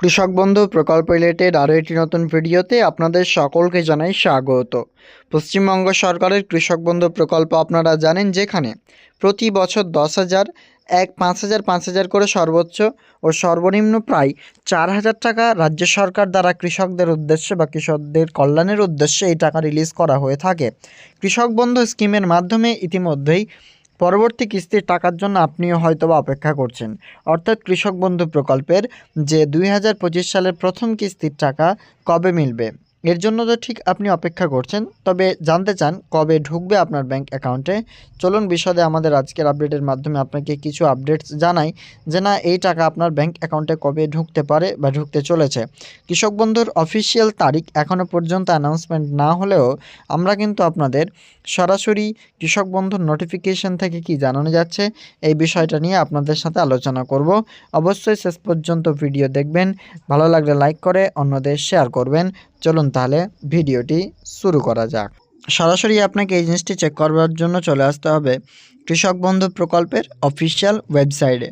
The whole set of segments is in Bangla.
কৃষক বন্ধু প্রকল্প রিলেটেড আরও একটি নতুন ভিডিওতে আপনাদের সকলকে জানাই স্বাগত। পশ্চিমবঙ্গ সরকারের কৃষক বন্ধু প্রকল্প আপনারা জানেন যেখানে প্রতি বছর দশ হাজার, এক পাঁচ হাজার পাঁচ হাজার করে সর্বোচ্চ ও সর্বনিম্ন প্রায় চার হাজার টাকা রাজ্য সরকার দ্বারা কৃষকদের উদ্দেশ্যে বা কৃষকদের কল্যাণের উদ্দেশ্যে এই টাকা রিলিজ করা হয়ে থাকে। কৃষক বন্ধু স্কিমের মাধ্যমে ইতিমধ্যেই পরবর্তী কিস্তির টাকার জন্য আপনিও হয়তো বা অপেক্ষা করছেন। অর্থাৎ কৃষক বন্ধু প্রকল্পের যে দুই হাজার পঁচিশ সালের প্রথম কিস্তির টাকা কবে মিলবে? এর জন্য তো ঠিক আপনি অপেক্ষা করছেন, তবে জানতে চান কবে ঢুকবে আপনার ব্যাংক অ্যাকাউন্টে চলুন বিশদে আমাদের আজকের আপডেটের মাধ্যমে আপনাকে কিছু আপডেটস জানাই, যে না, এই টাকা আপনার ব্যাংক অ্যাকাউন্টে কবে ঢুকতে পারে বা ঢুকতে চলেছে? কৃষক বন্ধুর অফিসিয়াল তারিখ এখনও পর্যন্ত অ্যানাউন্সমেন্ট না হলেও আমরা কিন্তু আপনাদের সরাসরি কৃষক বন্ধুর নোটিফিকেশন থেকে কি জানানো যাচ্ছে, এই বিষয়টা নিয়ে আপনাদের সাথে আলোচনা করব। অবশ্যই শেষ পর্যন্ত ভিডিও দেখবেন, ভালো লাগলে লাইক করে, অন্যদের শেয়ার করবেন। চলুন তাহলে ভিডিওটি শুরু করা যাক। সরাসরি আপনাকে এই জিনিসটি চেক করবার জন্য চলে আসতে হবে কৃষক বন্ধু প্রকল্পের অফিসিয়াল ওয়েবসাইটে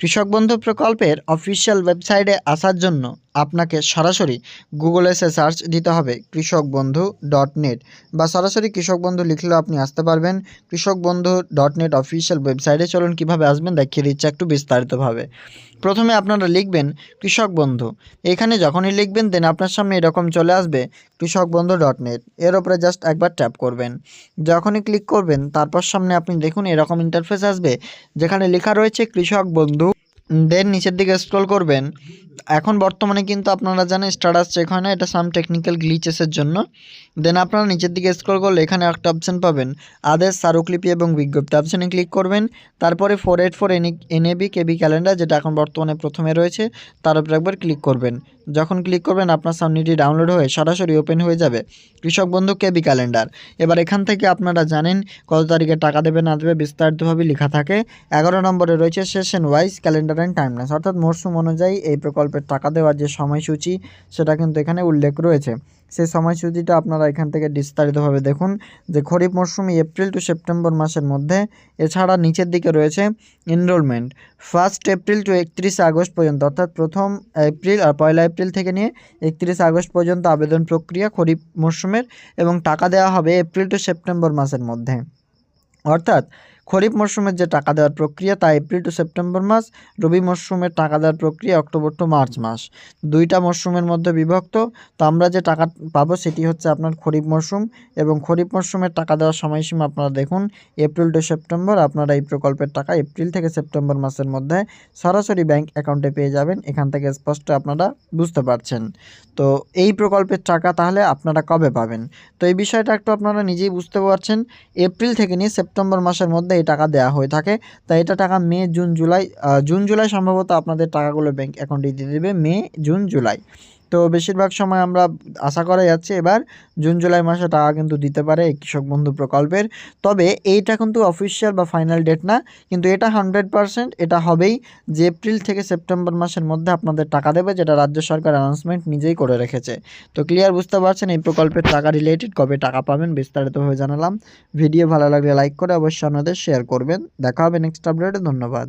কৃষক বন্ধু প্রকল্পের অফিসিয়াল ওয়েবসাইটে আসার জন্য আপনাকে সরাসরি গুগলে এসে সার্চ দিতে হবে কৃষক বন্ধু ডট নেট বা সরাসরি কৃষক বন্ধু লিখলেও আপনি আসতে পারবেন। কৃষক বন্ধু ডট নেট অফিসিয়াল ওয়েবসাইটে চলুন কীভাবে আসবেন দেখিয়ে দিচ্ছে একটু বিস্তারিতভাবে। প্রথমে আপনারা লিখবেন কৃষক বন্ধু এখানে যখনই লিখবেন দেন আপনার সামনে এরকম চলে আসবে কৃষক বন্ধু ডট নেট এর ওপরে জাস্ট একবার ট্যাপ করবেন। যখনই ক্লিক করবেন, তারপর সামনে আপনি দেখুন এরকম ইন্টারফেস আসবে, যেখানে লেখা রয়েছে কৃষক বন্ধু দেন নিচের দিকে স্ক্রল করবেন, এখন বর্তমানে কিন্তু আপনারা জানেন স্টাটাস চেক হয় না, এটা সাম টেকনিক্যাল গ্লিচেসের জন্য। দেন আপনারা নিচের দিকে স্ক্রল করলে এখানে একটা অপশান পাবেন। আদেশ স্মারকলিপি এবং বিজ্ঞপ্তি। অপশানে ক্লিক করবেন। তারপরে four eight four N NAB KB calendar যেটা এখন বর্তমানে প্রথমে রয়েছে, তার উপরে একবার ক্লিক করবেন। যখন ক্লিক করবেন, আপনার সামনে এটি ডাউনলোড হয়ে সরাসরি ওপেন হয়ে যাবে। কৃষক বন্ধু কেবি ক্যালেন্ডার এবার এখান থেকে আপনারা জানেন কত তারিখে টাকা দেবে, না দেবে, বিস্তারিতভাবে লেখা থাকে। এগারো নম্বরে রয়েছে session wise calendar and timeline অর্থাৎ মরশুম অনুযায়ী এই প্রকল্পের টাকা দেওয়ার যে সময়সূচি, সেটা কিন্তু এখানে উল্লেখ রয়েছে। সেই সময়সূচিটা আপনারা এখান থেকে বিস্তারিতভাবে দেখুন যে খরিফ মরশুমে এপ্রিল টু সেপ্টেম্বর মাসের মধ্যে, এছাড়া নিচের দিকে রয়েছে এনরোলমেন্ট ফার্স্ট এপ্রিল টু একত্রিশে আগস্ট পর্যন্ত, অর্থাৎ প্রথম এপ্রিল আর পয়লা এপ্রিল থেকে নিয়ে একত্রিশে আগস্ট পর্যন্ত আবেদন প্রক্রিয়া খরিফ মরশুমের এবং টাকা দেওয়া হবে এপ্রিল টু সেপ্টেম্বর মাসের মধ্যে। অর্থাৎ খরিফ মরশুমের যে টাকা দেওয়ার প্রক্রিয়া, তা এপ্রিল টু সেপ্টেম্বর মাস, রবি মরশুমের টাকা দেওয়ার প্রক্রিয়া অক্টোবর টু মার্চ মাস। দুইটা মরশুমের মধ্যে বিভক্ত, তো আমরা যে টাকা পাবো সেটি হচ্ছে আপনার খরিফ মরশুম এবং খরিফ মরশুমের টাকা দেওয়ার সময়সীমা আপনারা দেখুন, এপ্রিল টু সেপ্টেম্বর, আপনারা এই প্রকল্পের টাকা এপ্রিল থেকে সেপ্টেম্বর মাসের মধ্যে সরাসরি ব্যাংক অ্যাকাউন্টে পেয়ে যাবেন, এখান থেকে স্পষ্ট আপনারা বুঝতে পারছেন। তো এই প্রকল্পের টাকা তাহলে আপনারা কবে পাবেন? তো এই বিষয়টা একটু আপনারা নিজেই বুঝতে পারছেন, এপ্রিল থেকে নিয়ে সেপ্টেম্বর মাসের মধ্যে এই টাকা দেওয়া হয়ে থাকে। তাই এটা টাকা May, June, July June, July সম্ভবত আপনাদের টাকাগুলো ব্যাংক অ্যাকাউন্টে দিয়ে দেবে, মে, জুন, জুলাই। তো বেশিরভাগ সময় আমরা আশা করা যাচ্ছে এবার জুন, জুলাই মাসে টাকা কিন্তু দিতে পারে কৃষক বন্ধু প্রকল্পের। তবে এইটা কিন্তু অফিসিয়াল বা ফাইনাল ডেট না, কিন্তু এটা হান্ড্রেড এটা হবেই যে এপ্রিল থেকে সেপ্টেম্বর মাসের মধ্যে আপনাদের টাকা দেবে, যেটা রাজ্য সরকার অ্যানাউন্সমেন্ট নিজেই করে রেখেছে। তো ক্লিয়ার বুঝতে পারছেন এই প্রকল্পের টাকা রিলেটেড কবে টাকা পাবেন বিস্তারিতভাবে জানালাম। ভিডিও ভালো লাগলে লাইক করে অবশ্যই আপনাদের শেয়ার করবেন। দেখা হবে নেক্সট আপডেটে ধন্যবাদ।